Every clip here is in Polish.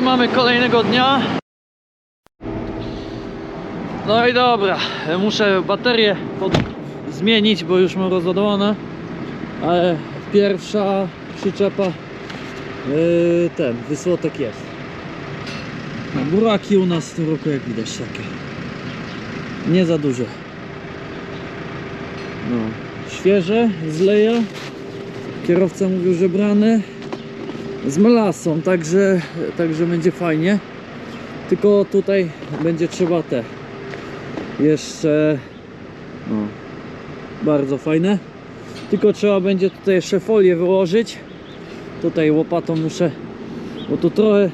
Dzisiaj mamy kolejnego dnia. No i dobra, muszę baterię pod... zmienić, bo już mam rozładowane. Ale pierwsza przyczepa yy, ten, wysłotek jest. No, buraki u nas w tym roku jak widać takie. Nie za duże. No, świeże, z leja. Kierowca mówił, że brane z melasą, także, także będzie fajnie. Tylko tutaj będzie trzeba te jeszcze no, bardzo fajne. Tylko trzeba będzie tutaj jeszcze folię wyłożyć. Tutaj łopatą muszę, bo tu trochę,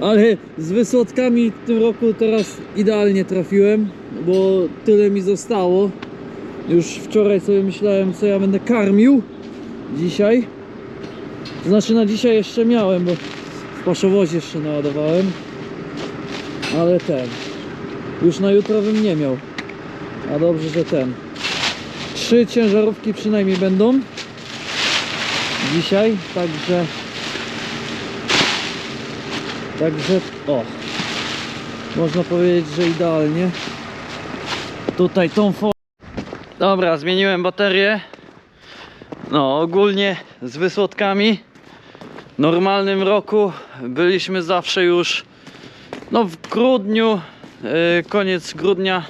ale z wysłodkami w tym roku teraz idealnie trafiłem, bo tyle mi zostało. Już wczoraj sobie myślałem, co ja będę karmił dzisiaj. Znaczy na dzisiaj jeszcze miałem, bo w paszowozie jeszcze naładowałem. Ale ten. Już na jutro bym nie miał. A dobrze, że ten. Trzy ciężarówki przynajmniej będą. Dzisiaj, także. Także o. Można powiedzieć, że idealnie. Tutaj tą fo. Dobra, zmieniłem baterię. No, ogólnie z wysłodkami normalnym roku byliśmy zawsze już no w grudniu, yy, koniec grudnia.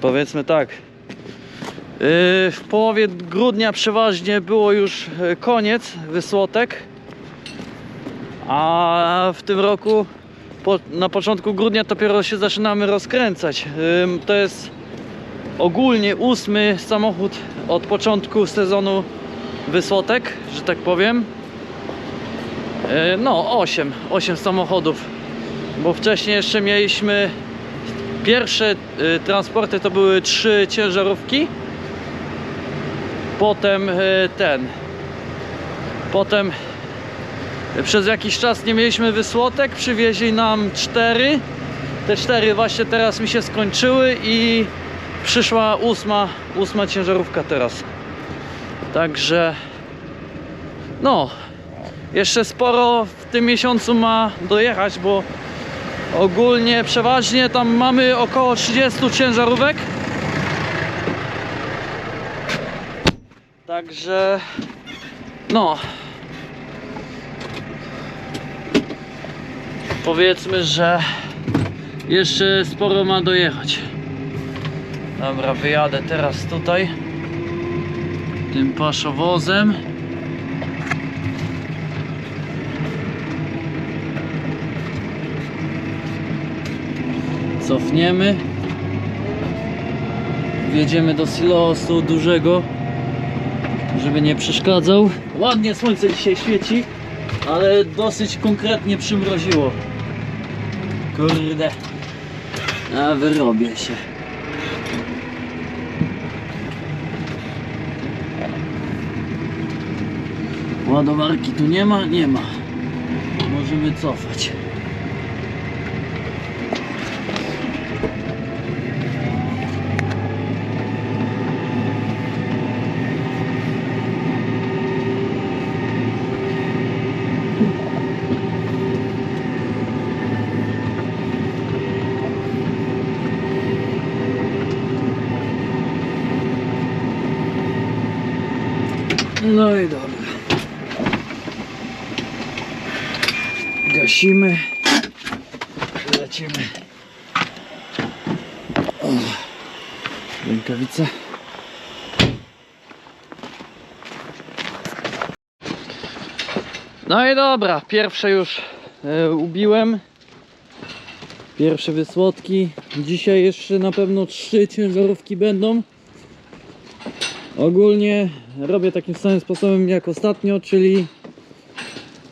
Powiedzmy tak yy, w połowie grudnia przeważnie było już yy, koniec wysłotek. A w tym roku po, na początku grudnia dopiero się zaczynamy rozkręcać. To jest ogólnie ósmy samochód od początku sezonu wysłotek, że tak powiem. E, No, 8, 8 samochodów, bo wcześniej jeszcze mieliśmy pierwsze e, transporty to były trzy ciężarówki. Potem e, ten. Potem przez jakiś czas nie mieliśmy wysłotek, przywieźli nam cztery. Te cztery właśnie teraz mi się skończyły i przyszła ósma, ósma ciężarówka teraz. Także no, jeszcze sporo w tym miesiącu ma dojechać, bo ogólnie przeważnie tam mamy około 30 ciężarówek. Także no powiedzmy, że jeszcze sporo ma dojechać. Dobra, wyjadę teraz tutaj tym paszowozem. Cofniemy. Wjedziemy do silosu dużego, żeby nie przeszkadzał. Ładnie słońce dzisiaj świeci, ale dosyć konkretnie przymroziło. Kurde. A wyrobię się. Ładowarki tu nie ma? Nie ma. Możemy cofać. No i dobra. Gasimy. Lecimy. O, rękawice. No i dobra, pierwsze już e, ubiłem. Pierwsze wysłodki. Dzisiaj jeszcze na pewno trzy ciężarówki będą. Ogólnie robię takim samym sposobem jak ostatnio, czyli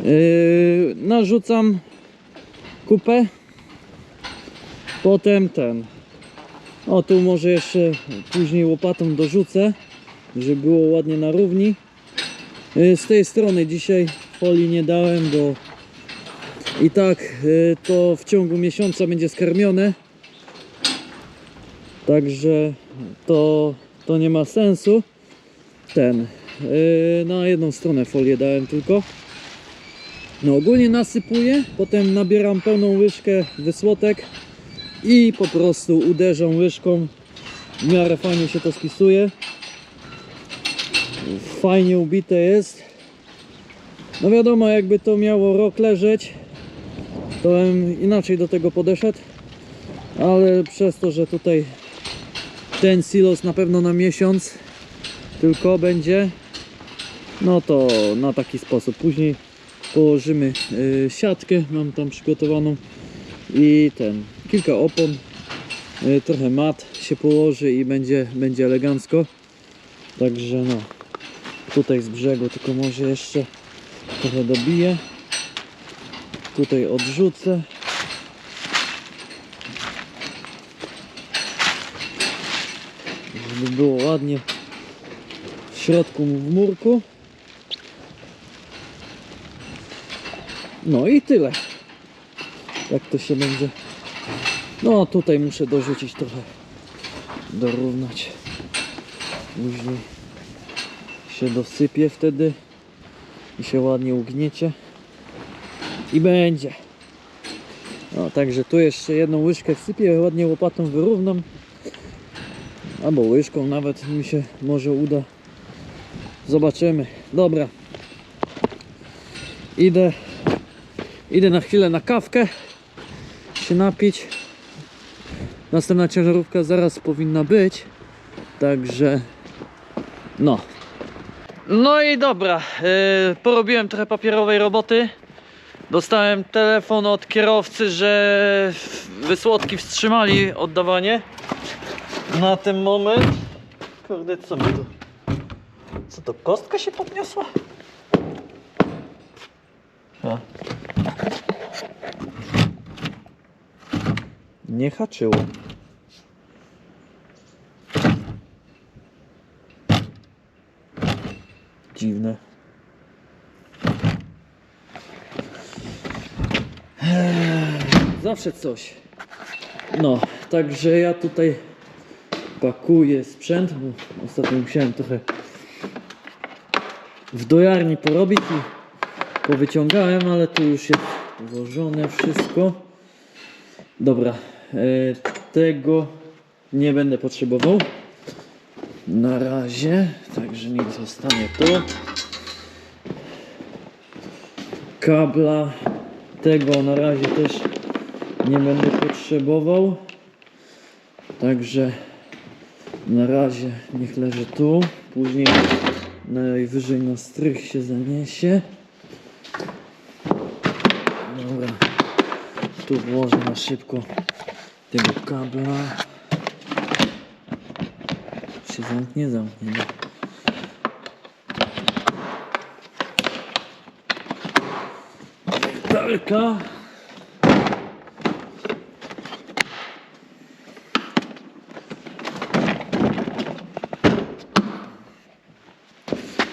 yy, narzucam kupę, potem ten. O tu może jeszcze później łopatą dorzucę, żeby było ładnie na równi. Yy, z tej strony dzisiaj folii nie dałem, bo i tak yy, to w ciągu miesiąca będzie skarmione. Także to, to nie ma sensu ten yy, na jedną stronę folię dałem tylko No ogólnie nasypuję, potem nabieram pełną łyżkę wysłotek i po prostu uderzam łyżką. W miarę fajnie się to spisuje. Fajnie ubite jest. No wiadomo, jakby to miało rok leżeć, to bym inaczej do tego podeszedł. Ale przez to, że tutaj ten silos na pewno na miesiąc tylko będzie, no to na taki sposób. Później położymy y, siatkę, mam tam przygotowaną i ten, kilka opon, y, trochę mat się położy i będzie, będzie elegancko. Także no, tutaj z brzegu tylko może jeszcze trochę dobiję. Tutaj odrzucę. Żeby było ładnie środku w murku. No i tyle. Jak to się będzie. No tutaj muszę dorzucić trochę. Dorównać. Później się dosypie wtedy i się ładnie ugniecie i będzie. No także tu jeszcze jedną łyżkę wsypię, ładnie łopatą wyrównam. Albo łyżką nawet mi się może uda. Zobaczymy. Dobra. Idę Idę na chwilę na kawkę się napić. Następna ciężarówka zaraz powinna być. Także no. No i dobra, yy, porobiłem trochę papierowej roboty. Dostałem telefon od kierowcy, że wysłodki wstrzymali oddawanie na ten moment. Kurde, co mi tu? To, kostka się podniosła? A. Nie haczyło. Dziwne. Zawsze coś. No, także ja tutaj pakuję sprzęt. Bo ostatnio musiałem trochę w dojarni porobić i powyciągałem, ale tu już jest włożone wszystko. Dobra, e, tego nie będę potrzebował na razie, także niech zostanie tu. Kabla tego na razie też nie będę potrzebował, także na razie niech leży tu, później najwyżej na strych się zaniesie. Dobra, tu włożę na szybko tego kabla. Się zamknie, zamknie. nie?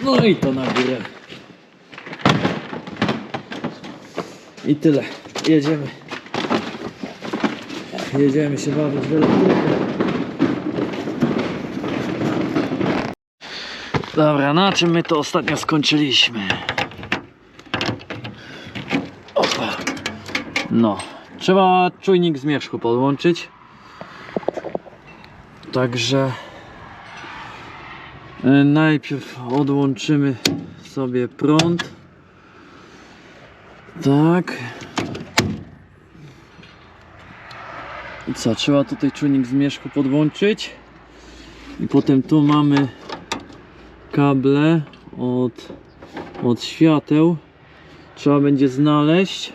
No i to na górę. I tyle. Jedziemy. Jedziemy się bawić w. Dobra, na czym my to ostatnio skończyliśmy? Opa. No, trzeba czujnik zmierzchu podłączyć. Także najpierw odłączymy sobie prąd. Tak. I co, trzeba tutaj czujnik zmierzchu podłączyć. I potem tu mamy kable od, od świateł. Trzeba będzie znaleźć.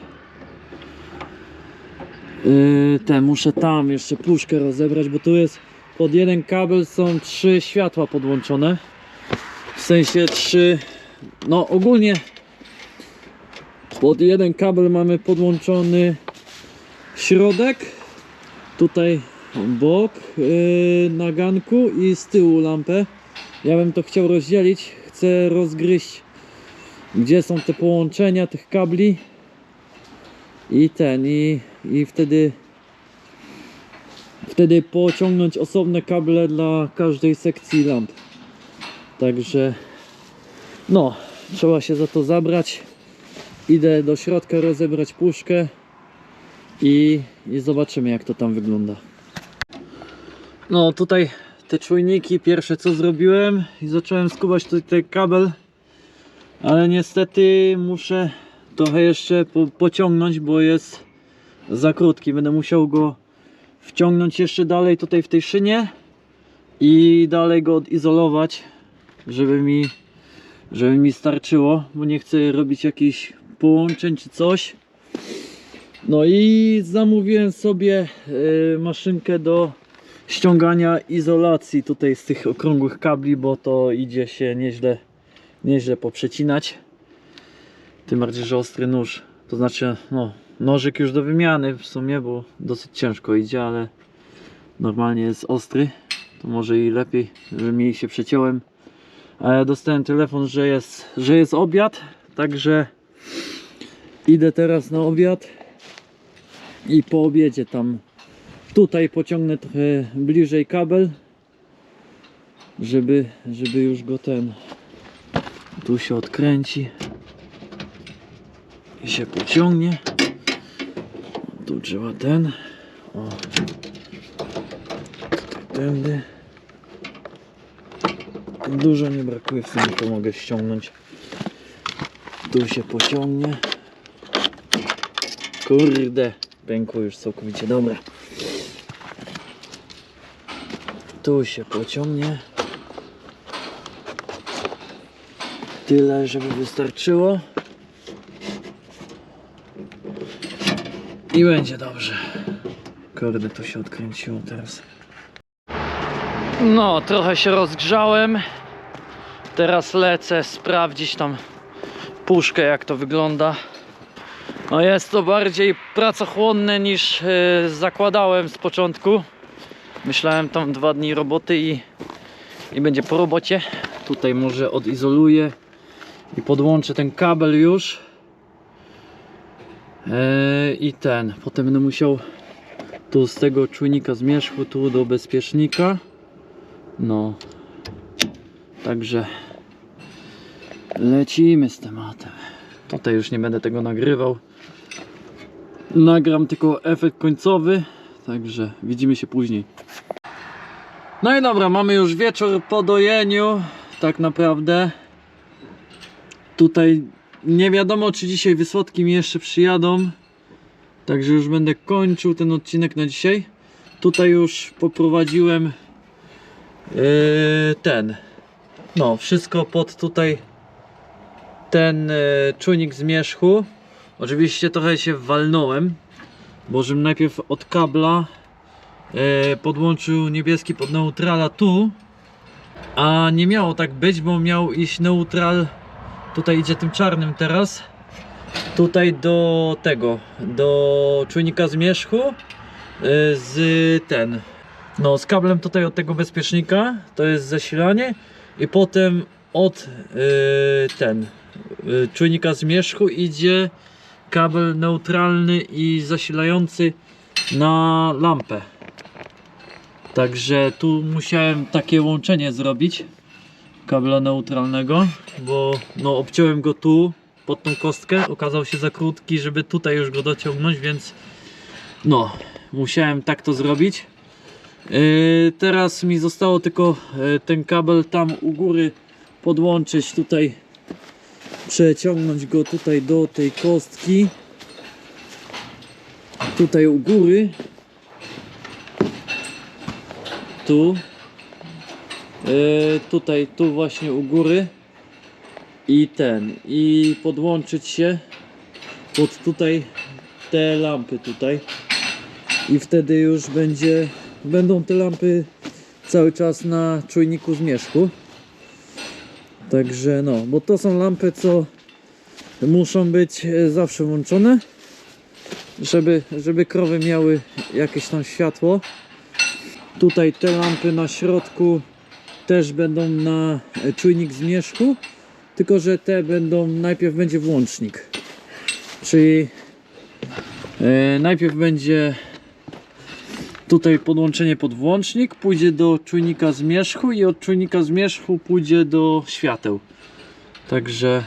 Yy, te muszę tam jeszcze puszkę rozebrać, bo tu jest pod jeden kabel są trzy światła podłączone. W sensie trzy, no ogólnie pod jeden kabel mamy podłączony środek, tutaj bok yy, na ganku i z tyłu lampę. Ja bym to chciał rozdzielić, chcę rozgryźć gdzie są te połączenia tych kabli i ten i, i wtedy wtedy pociągnąć osobne kable dla każdej sekcji lamp. Także no, trzeba się za to zabrać idę do środka rozebrać puszkę i, i zobaczymy jak to tam wygląda. No tutaj te czujniki, pierwsze co zrobiłem i zacząłem skubać tutaj kabel, ale niestety muszę trochę jeszcze po, pociągnąć, bo jest za krótki. Będę musiał go wciągnąć jeszcze dalej tutaj w tej szynie i dalej go odizolować, żeby mi, żeby mi starczyło, bo nie chcę robić jakichś połączeń czy coś. No i zamówiłem sobie y, maszynkę do ściągania izolacji tutaj z tych okrągłych kabli, bo to idzie się nieźle, nieźle poprzecinać. Tym bardziej, że ostry nóż, to znaczy no, nożyk już do wymiany w sumie, bo dosyć ciężko idzie, ale normalnie jest ostry. To może i lepiej, że mi się przeciąłem. Ale dostałem telefon, że jest, że jest obiad, także idę teraz na obiad i po obiedzie tam tutaj pociągnę trochę bliżej kabel żeby, żeby już go ten tu się odkręci i się pociągnie tu ten. O. Tutaj tędy. Dużo nie brakuje w sumie to mogę ściągnąć. Tu się pociągnie. Kurde pękło już całkowicie. Dobra. Tu się pociągnie. Tyle żeby wystarczyło i będzie dobrze. Kurde to się odkręciło teraz. No trochę się rozgrzałem. Teraz lecę sprawdzić tam puszkę jak to wygląda. No jest to bardziej pracochłonne niż yy, zakładałem z początku. Myślałem tam dwa dni roboty i, i będzie po robocie. Tutaj może odizoluję i podłączę ten kabel już. Eee, I ten. Potem będę musiał tu z tego czujnika zmierzchu tu do bezpiecznika. No. Także lecimy z tematem. Tutaj już nie będę tego nagrywał. Nagram tylko efekt końcowy. Także widzimy się później. No i dobra, mamy już wieczór po dojeniu. Tak naprawdę. Tutaj nie wiadomo, czy dzisiaj wysłodki mi jeszcze przyjadą. Także już będę kończył ten odcinek na dzisiaj. Tutaj już poprowadziłem yy, ten. No, wszystko pod tutaj ten yy, czujnik zmierzchu. Oczywiście trochę się walnąłem, bo żebym najpierw od kabla e, podłączył niebieski pod neutrala tu, a nie miało tak być, bo miał iść neutral, tutaj idzie tym czarnym teraz, tutaj do tego, do czujnika zmierzchu e, z ten, no z kablem tutaj od tego bezpiecznika, to jest zasilanie. I potem od e, ten e, czujnika zmierzchu idzie kabel neutralny i zasilający na lampę. Także tu musiałem takie łączenie zrobić kabla neutralnego, bo no obciąłem go tu pod tą kostkę, okazał się za krótki, żeby tutaj już go dociągnąć, więc no musiałem tak to zrobić. Yy, teraz mi zostało tylko yy, ten kabel tam u góry podłączyć tutaj przeciągnąć go tutaj do tej kostki. Tutaj u góry. Tu e, tutaj tu właśnie u góry. I ten i podłączyć się pod tutaj te lampy tutaj. I wtedy już będzie będą te lampy cały czas na czujniku zmierzchu. Także no, bo to są lampy, co muszą być e, zawsze włączone, żeby, żeby krowy miały jakieś tam światło. Tutaj te lampy na środku też będą na czujnik zmierzchu, tylko że te będą, najpierw będzie włącznik. Czyli e, najpierw będzie Tutaj podłączenie pod włącznik pójdzie do czujnika zmierzchu i od czujnika zmierzchu pójdzie do świateł. Także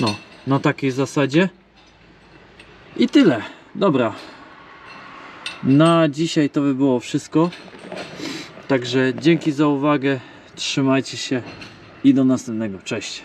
no, na takiej zasadzie. I tyle. Dobra. Na dzisiaj to by było wszystko. Także dzięki za uwagę. Trzymajcie się i do następnego. Cześć.